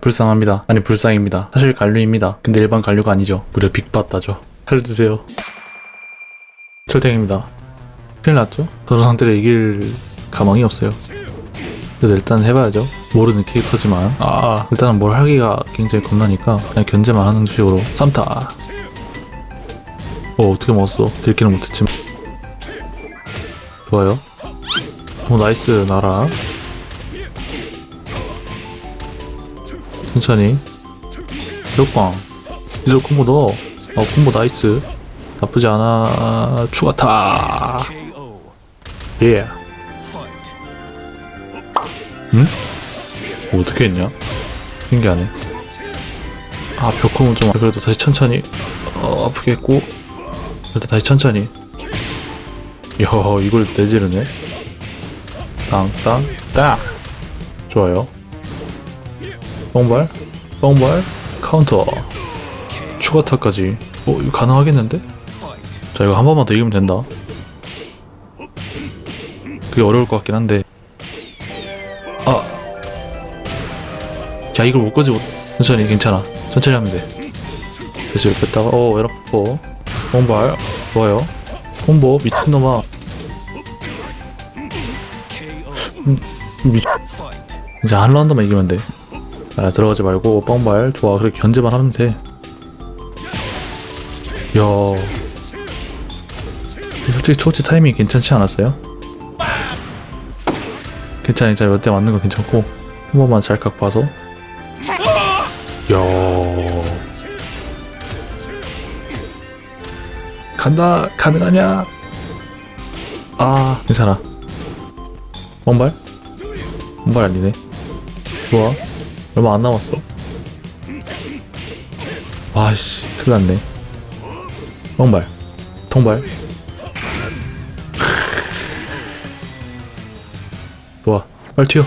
불쌍합니다. 아니 불쌍입니다. 사실 관류입니다. 근데 일반 관류가 아니죠. 무려 빅바따죠. 살려주세요. 철탱입니다. 큰일 났죠? 저런 상태를 이길 가망이 없어요. 그래서 일단 해봐야죠. 모르는 캐릭터지만 아 일단은 뭘 하기가 굉장히 겁나니까 그냥 견제만 하는 식으로 산타 어 어떻게 먹었어? 들기는 못했지만 좋아요. 오 나이스 나라 천천히. 이적광 이적 콤보 넣어. 어 콤보 나이스. 나쁘지 않아. 추가타. 예. 응? 뭐 어떻게 했냐? 신기하네. 아 벽콤은 좀 그래도 다시 천천히. 어 아프게 했고. 그래도 다시 천천히. 이야 이걸 내지르네. 땅땅땅. 좋아요 뻥발? 뻥발? 카운터. 추가타까지. 어 이거 가능하겠는데? 자 이거 한 번만 더 이기면 된다. 그게 어려울 것 같긴 한데. 아. 자 이걸 못 가지고. 천천히 괜찮아. 천천히 하면 돼. 그래서 이렇게 했다가 어 에라포 뻥발. 좋아요. 콤보 미친놈아. 음, 미... 이제 한 라운드만 이기면 돼 아, 들어가지 말고 뻥발 좋아. 그렇게 견제만 하면 돼. 이야 솔직히 초치 타이밍 괜찮지 않았어요? 괜찮아 괜찮아 몇대 맞는 거 괜찮고. 한 번만 잘 각 봐서. 이야. 간다 가능하냐? 아 괜찮아. 뻥발? 뻥발 아니네. 좋아 얼마 안 남았어. 와씨 큰일 났네. 뻥발. 통발. 좋아 빨리 튀어